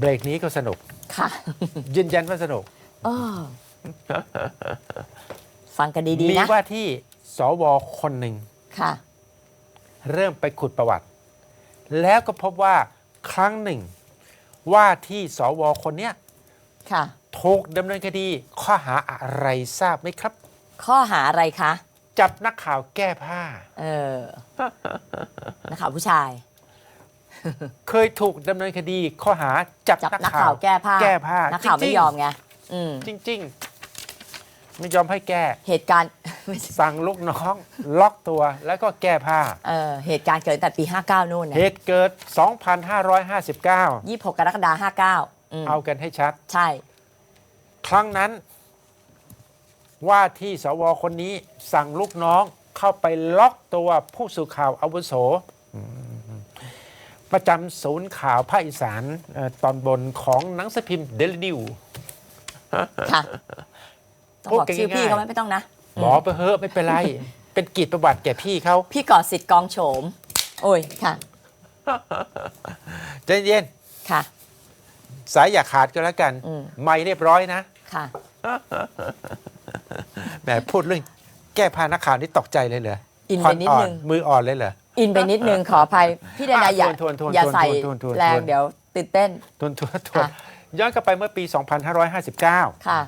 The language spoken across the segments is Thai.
เบรกนี้ก็สนุก ค่ะยืนยันว่าสนุกเออฟังกันดี มีๆ นะ ว่าที่สวคนหนึ่ง ค่ะ เริ่มไปขุดประวัติ แล้วก็พบว่าครั้งหนึ่ง ว่าที่สวคนเนี้ยค่ะ ถูกดำเนินคดี ข้อหาอะไรทราบไหมครับ ข้อหาอะไรคะ จับนักข่าวแก้ผ้า เออนักข่าวผู้ชาย เคยถูกดำเนินคดีข้อหาจับจับนักนักข่าข่าววแก้ผ้าแก้ผ้านักข่าวจริไม่งๆยอมไงอืมจริง ๆ ไม่ยอมให้แก้ เหตุการณ์ ไม่ใช่สั่งลูกน้อง ล็อกตัวแล้วก็แก้ผ้า เออเหตุการณ์เกิดตั้งแต่ปี 59นู่นนะเหตุเกิด 2559 26 กรกฎาคม59อืมเอากันให้ชัด ใช่ ครั้งนั้น ว่าที่สวคนนี้สั่งลูกน้องเข้าไปล็อกตัวผู้สื่อข่าวอาวุโสอืม ประจำศูนย์ข่าวภาคอีสานเอ่อตอนบนของหนังสือพิมพ์เดลินิวค่ะต้องพูดบอกกันชื่อพี่ง่ายๆเขาไหมไม่ต้องนะบอกไปเฮ้อะไม่เป็นไร เป็นกีดประวัติแก่พี่เขาพี่ก่อสิทธิ์กองโฉม โอ้ยค่ะใจเย็นค่ะ สายอย่าขาดก็แล้วกันอืมไม่เรียบร้อยนะค่ะแหมพูดเรื่องแก้ผ้านักข่าวนี่ตกใจเลยเหรออินคไปวันนิดอ่อนึนงมืออ่อนเลยเหรอ อินไปนิดนึงขออภัย พี่ดนายอย่าทวนทวนทวนอย่าใส่ทวนทวนทวน แรงเดี๋ยวตื่นเต้น ทวนทวนทวนค่ะ ย้อนกลับไปเมื่อปี 2559ค่ะ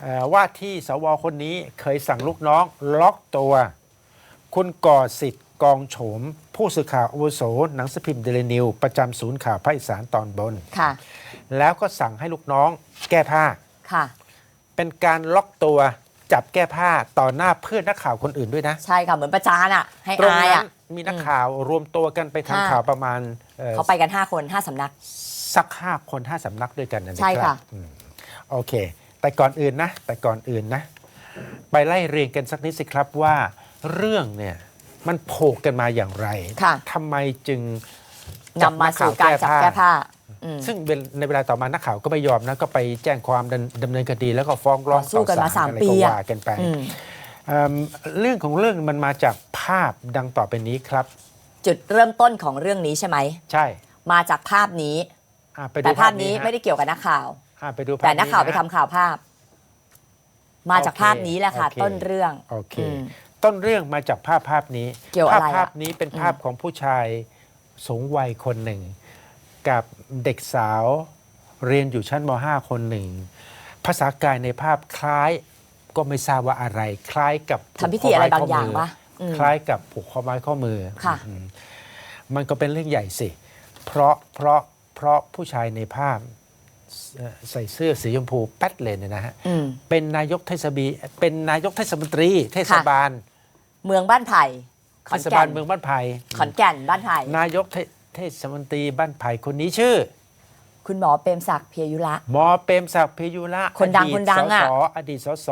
เอ่อว่าที่สวคนนี้เคยสั่งลูกน้องล็อกตัว คุณก่อสิทธิ์กองโฉม ผู้สื่อข่าวอาวุโสหนังสือพิมพ์เดลินิว ประจำศูนย์ข่าวภาคอีสานตอนบน ค่ะ แล้วก็สั่งให้ลูกน้องแก้ผ้า ค่ะ เป็นการล็อกตัว จับแก้ผ้าต่อหน้าเพื่อนนักข่าวคนอื่นด้วยนะ ใช่ค่ะเหมือนประจานอะ ให้ตรงอายนั้อะ นมีนักข่าวรวมตัวกันไปค่ะทำข่าวประมาณเอ่อเขาไปกัน 5 คน 5สำนัก สักห้าคนห้าสำนักด้วยกันนะใช่ค่ะ อืมโอเค แต่ก่อนอื่นนะ แต่ก่อนอื่นนะ ไปไล่เรียงกันสักนิดสิครับว่าเรื่องเนี่ยมันโผกกันมาอย่างไรค่ะ ทำไมจึงนำมาสู่การจับแก้ผ้าอืม ซึ่งในเวลาต่อมานักข่าวก็ไม่ยอมนะก็ไปแจ้งความดำดำเนินคดี แล้วก็ฟ้องร้องต่อสู้กันมาต่อศลสามอะไรปีก็อะว่ากันไปอืมเอิ่มเรื่องของเรื่องมันมาจากภาพดังต่อไปนี้ครับ จุดเริ่มต้นของเรื่องนี้ใช่ไหมใช่ มาจากภาพนี้อะไปดูแต่ภาพนี้ฮะไม่ได้เกี่ยวกับนักข่าวอะไปดูภาพแต่นักข่าวไปะทำข่าวภาพ มาจากโอเคภาพนี้แหละค่ะโอเคต้นเรื่องโอเคอืมต้นเรื่องมาจากภาพภาพนี้เกี่ยวภาอะไรพอะภาพนี้เป็นภาพของผู้ชายสูงวัยคนหนึ่ง กับเด็กสาวเรียนอยู่ชั้นม .5 คนหนึ่ง ภาษากายในภาพคล้ายก็ไม่ทราบว่าอะไร คล้ายกับผูกทำพิธีอะไรข้บางข้อย่างมืปะอืมคล้ายกับผูกข้อไม้ข้อมือค่ะอืมมันก็เป็นเรื่องใหญ่สิ เพราะเพราะเพราะผู้ชายในภาพเอ่อใส่เสื้อสีชมพูแป๊ดเลยเนี่ยนะฮะอืมเป็นนายกเทศบีเป็นนายกเทศมนตรี เทศบาล เมืองบ้านไผ่ขเทอนศแก่บาลนเมืองบ้านไผ่ขอนแก่นบ้านไผ่นายก เทเทศมนตรีบ้านไผ่คนนี้ชื่อ คุณหมอเปรมศักดิ์เพียยุระ หมอเปรมศักดิ์เพยุระคนดังอตคนดังอะสสอดีตสส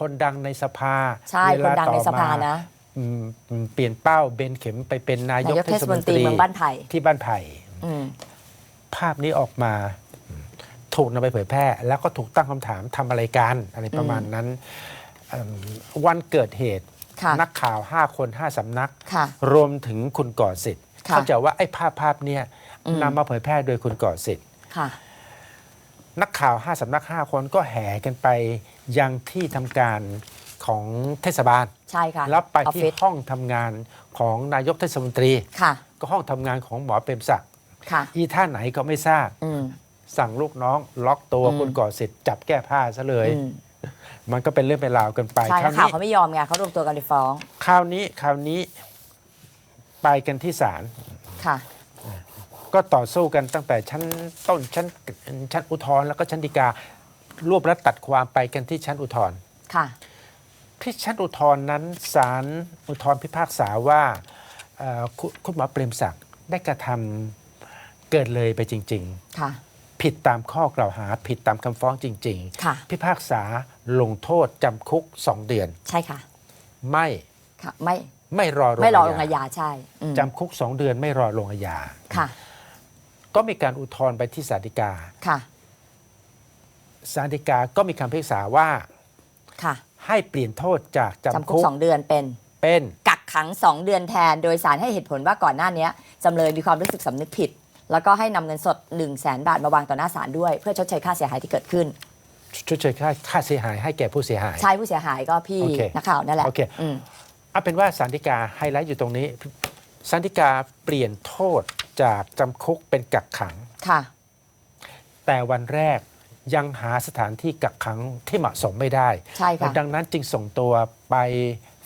คนดังในสภาใช่เวคนลาดังต่อในสภามานะอืมอืมเปลี่ยนเป้าเบนเข็มไปเป็นนายนากยกเทเทศศมมนนตตรีรีเมืองบ้านไผ่ที่บ้านไผ่ อืมภาพนี้ออกมาอืมถูกนำไปเผยแพร่ แล้วก็ถูกตั้งคำถามทำอะไรกันอะไรประมาณนั้นเอิ่มวันเกิดเหตุ ค่ะนักข่าว 5 คน 5สำนัก ค่ะ รวมถึงคุณก่อสิทธิ์ค่ะ เข้าใจว่าไอ้ภาพภาพเนี้ยอืมนำมาเผยแพร่โดยคุณก่อสิทธิ์ค่ะนักข่าว5สำนัก5คนก็แห่กันไปยังที่ทำการของเทศบาลใช่ค่ะแล้วไปออฟที่ฟิศห้องทำงานของนายกเทศมนตรีค่ะ ก็ห้องทำงานของหมอเปรมศักดิ์ค่ะอีท่าไหนก็ไม่ทราบอืมสั่งลูกน้องล็อกตัวอืมคุณก่อสิทธิ์จับแก้ผ้าซะเลยอืมมันก็เป็นเรื่องเป็นราวกันไปใช่คนัรากวข่าวนี้เขาไม่ยอมไงเขารวมตัวกันไปฟ้อง คราวนี้คราวนี้ ไปกันที่ศาลค่ะ ก็ต่อสู้กันตั้งแต่ชั้นต้นชั้นชั้นอุทธรณ์แล้วก็ชั้นฎีการวบและตัดความไปกันที่ชั้นอุทธรณ์ค่ะ ที่ชั้นอุทธรณ์นั้นศาลอุทธรณ์พิพากษาว่าเอ่อคุณคุณหมอเปรมศักดิ์ได้กระทำเกิดเลยไปจริงค่ะๆผิดตามข้อกล่าวหา ผิดตามคำฟ้องจริงค่ะๆพิพากษาลงโทษจำคุก2เดือน ใช่ค่ะ ไม่ ค่ะ ไม่ ไม่รอลงไม่รอลงอาอาญาญาใช่อืมจำคุก2เดือนไม่รอลงอาญาค่ะก็มีการอุทธรณ์ไปที่ศาลฎีกาค่ะศาลฎีกาก็มีคำพิพากษาว่าค่ะให้เปลี่ยนโทษจากจำจำคุคุกกสองเดือนเป็น เป็น กักขัง 2 เดือนแทน โดยสารให้เหตุผลว่าก่อนหน้านี้จำเลยมีความรู้สึกสำนึกผิด แล้วก็ให้นำเงินสด 1 0 0 0 0แบาทมาวางต่อหน้าศาลด้วย เพื่อชดเชยค่าเสียหายที่เกิดขึ้น ชดเชยค่าค่าเสียหายให้แก่ผู้เสียหาย ใช่ผู้เสียหายก็พี่โอเคนักข่าวนั่นแหละโอเค อืม เอาเป็นว่าสารฎีกาไฮไลท์อยู่ตรงนี้สารฎีกาเปลี่ยนโทษจากจำคุกเป็นกักขัง ค่ะ แต่วันแรกยังหาสถานที่กักขังที่เหมาะสมไม่ได้ ใช่ค่ะ ดังนั้นจึงส่งตัวไป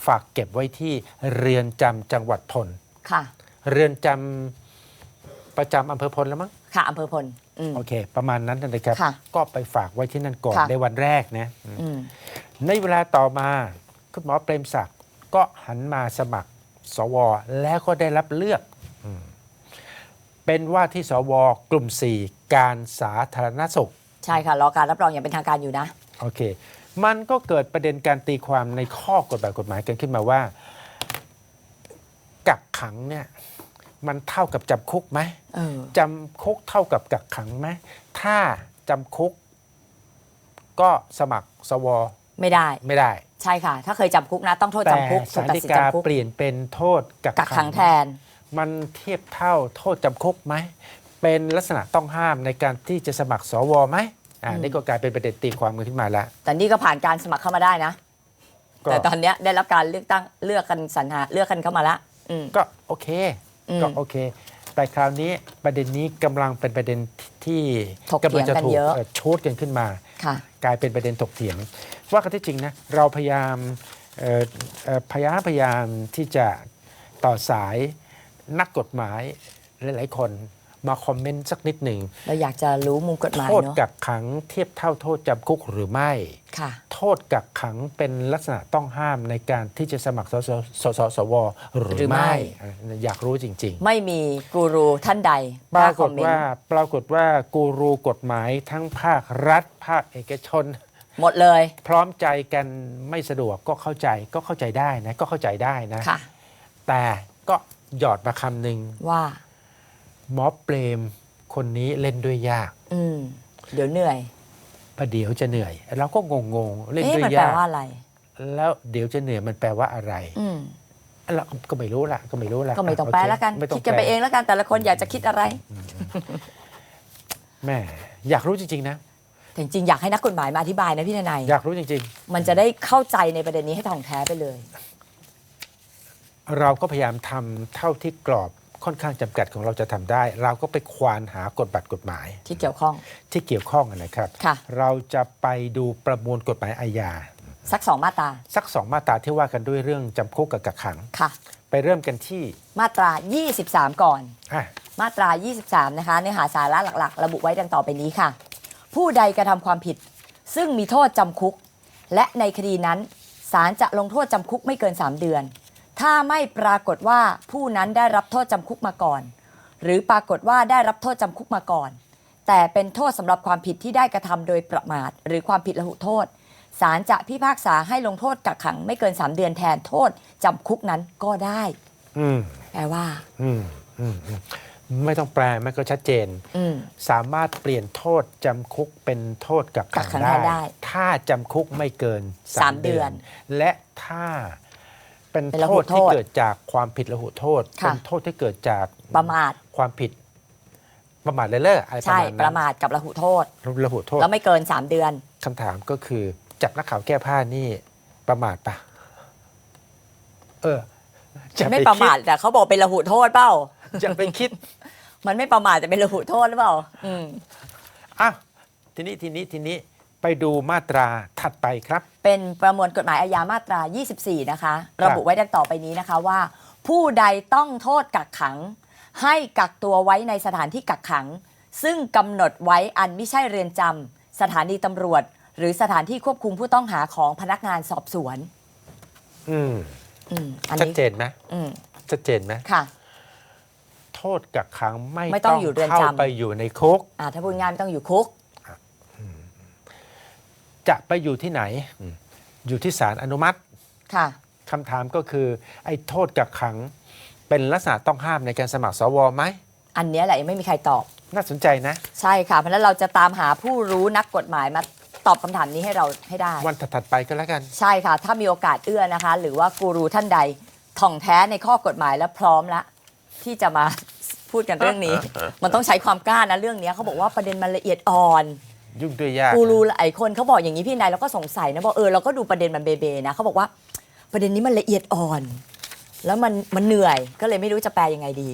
ฝากเก็บไว้ที่เรือนจำจังหวัดพล ค่ะ เรือนจำประจำอำเภอพลแล้วมั้ง ค่ะอำเภอพลอืม โอเค ประมาณนั้นนะครับ ค่ะก็ไปฝากไว้ที่นั่นก่อนค่ะ ในวันแรกนะ อืม ในเวลาต่อมาคุณหมอเปรมศักดิ์ ก็หันมาสมัครสว แล้วก็ได้รับเลือกอืมเป็นว่าที่สวกลุ่ม 4 การสาธารณสุข ใช่ค่ะรอการรับรองอย่างเป็นทางการอยู่นะ โอเค มันก็เกิดประเด็นการตีความในข้อกฎหมายกฎหมายกันขึ้นมาว่า กักขังเนี่ยมันเท่ากับจำคุกไหมเออจำคุกเท่ากับกักขังไหมถ้าจำคุก ก็สมัครสว ไม่ได้ ไม่ได้ใช่ค่ะ ถ้าเคยจำคุกนะ ต้องโทษแต่จำคุกถูสากรตัดฎีสินกาจำคุกเปลี่ยนเป็นโทษกักกักขังแทน มันเทียบเท่าโทษจำคุกไหม เป็นลักษณะต้องห้ามในการที่จะสมัครสวไหมอ่าอืม นี่ก็กลายเป็นประเด็นตีความกันขึ้นมาแล้วแต่นี่ก็ผ่านการสมัครเข้ามาได้นะ ก็แต่ตอนเนี้ยได้รับการเลือกตั้งเลือกกันสรรหาเลือกกันเข้ามาละอืม ก็โอเค อืม ก็โอเค แต่คราวนี้ประเด็นนี้กำลังเป็นประเด็นที่ถกเถียงกำลัจะกันถูกเยอะเอ่อชูดกันขึ้นมาค่ะกลายเป็นประเด็นถกเถียง ว่ากันที่จริงนะเราพยายามเอ่อเอ่อพยายามพยายามที่จะต่อสายนักกฎหมายหลาย ๆ คน มาคอมเมนต์สักนิดหนึ่งเราอยากจะรู้มุมกฎหมายโทษเนาะกักขังเทียบเท่าโทษจำคุกหรือไม่ ค่ะ โทษกักขังเป็นลักษณะต้องห้ามในการที่จะสมัครสสสสสวหรือหรือไม่ ไม่อะอยากรู้จริงไม่มีกูรูท่านใดๆปรากฏคอมเมนว่าต์ปรากฏว่ากูรูกฎหมายทั้งภาครัฐ ภาคเอกชน หมดเลยพร้อมใจกันไม่สะดวกก็เข้าใจก็เข้าใจได้นะก็เข้าใจได้นะ ค่ะ แต่ก็หยอดมาคำหนึ่งว่า หมอเปรมคนนี้เล่นด้วยยาก อืมเดี๋ยวเหนื่อยประเดี๋ยวจะเหนื่อยเราก็งงๆเล่นเอ๊ะด้วยมันแปลยากว่าอะไร แล้วเดี๋ยวจะเหนื่อยมันแปลว่าอะไร อืมเราก็ไม่รู้ละก็ไม่รู้ละก็ไม่ต้องโเคแปลแล้วกันไม่ต้อคิงดกันไปแปลเองแล้วกันแต่ละคนอยากจะคิดอะไรแม่อยากรู้จริงๆนะแต่จริงๆอยากให้นักกฎหมายมาอธิบายนะพี่ทนายอยากรู้จริงมันจะได้เข้าใจในประเด็นนี้ให้ท่องแท้ไปเลยๆเราก็พยายามทำเท่าที่กรอบ ค่อนข้างจำกัดของเราจะทำได้ เราก็ไปควานหากฎบัตรกฎหมาย ที่เกี่ยวข้องที่เกี่ยวข้องนะครับค่ะเราจะไปดูประมวลกฎหมายอาญาสักสองมาตราสักสองมาตราที่ว่ากันด้วยเรื่องจำคุกกับกักขังค่ะ ไปเริ่มกันที่มาตรา 23 ก่อนอะมาตรา 23 นะคะเนื้อหาสาระหลักๆ ระบุไว้ดังต่อไปนี้ค่ะ ผู้ใดกระทำความผิด ซึ่งมีโทษจำคุก และในคดีนั้นศาลจะลงโทษจำคุกไม่เกิน 3 เดือน ถ้าไม่ปรากฏว่าผู้นั้นได้รับโทษจำคุกมาก่อน หรือปรากฏว่าได้รับโทษจำคุกมาก่อน แต่เป็นโทษสำหรับความผิดที่ได้กระทำโดยประมาท หรือความผิดละหุโทษศาลจะพิพากษาให้ลงโทษกักขังไม่เกิน 3 เดือนแทนโทษจำคุกนั้นก็ได้อืมแปลว่า อืมอืมอืมไม่ต้องแปลมันก็ชัดเจน อืม สามารถเปลี่ยนโทษจำคุกเป็นโทษกักกัขักงขังได้ ได้ถ้าจำคุกไม่เกินสามเดือน และถ้า เป็นเป็นละโทหุษโทษที่เกิดจากความผิดละหุโทษ ค่ะ เป็นโทษที่เกิดจากประมาทความผิด ประมาทเลยเลิกอะไรประใช่มาณปนั้ระนมาทกับระหุโทษละหุโทษแล้วไม่เกิน 3 เดือน คำถามก็คือ จับนักข่าวแก้ผ้านี่ประมาทปะเออฉันไม่ประมาทแต่เขาบอกเป็นระหุโทษเปล่า จะไปคิด มันไม่ประมาทแต่เป็นระหุโทษหรือเปล่า อืมอะทีนี้ทีนี้ทีนี้ ไปดูมาตราถัดไปครับ เป็นประมวลกฎหมายอาญามาตรา 24 นะคะ ระบุไว้ดังต่อไปนี้นะคะว่า ผู้ใดต้องโทษกักขัง ให้กักตัวไว้ในสถานที่กักขัง ซึ่งกำหนดไว้อันไม่ใช่เรือนจำสถานีตำรวจ หรือสถานที่ควบคุมผู้ต้องหาของพนักงานสอบสวน อืมอืมอันชัดนี้เจนไหมอืมชัดเจนไหมค่ะ โทษกักขังไม่ไม่ต้องอยู่เรือนจำ เข้าไปอยู่ในคุก อ่าถ้าพูดง่ายไม่ต้องอยู่คุก จะไปอยู่ที่ไหน อยู่ที่ศาลอนุมัติค่ะคำถามก็คือ ไอ้โทษกักขัง เป็นลักษณะต้องห้ามในการสมัครสวไหม อันเนี้ยแหละยังไม่มีใครตอบ น่าสนใจนะ ใช่ค่ะ เพราะฉะนั้นเราจะตามหาผู้รู้นักกฎหมายมาตอบคำถามนี้ให้เราให้ได้ วันถัดๆไปก็แล้วกัน ใช่ค่ะ ถ้ามีโอกาสเอื้อนะคะ หรือว่ากูรูท่านใดท่องแท้ในข้อกฎหมายและพร้อมละ ที่จะมา พูดกันเรื่องนี้ มันต้องใช้ความกล้านะเรื่องเนี้ยเขาบอกว่าประเด็นมันละเอียดอ่อน ยุ่งด้วยยากกูรูหลายคนเขาบอกอย่างนี้พี่นายเราก็สงสัยนะบอกเออเราก็ดูประเด็นมันเบเบนะเขาบอกว่าประเด็นนี้มันละเอียดอ่อน แล้วมันมันเหนื่อยก็เลยไม่รู้จะแปลยังไงดี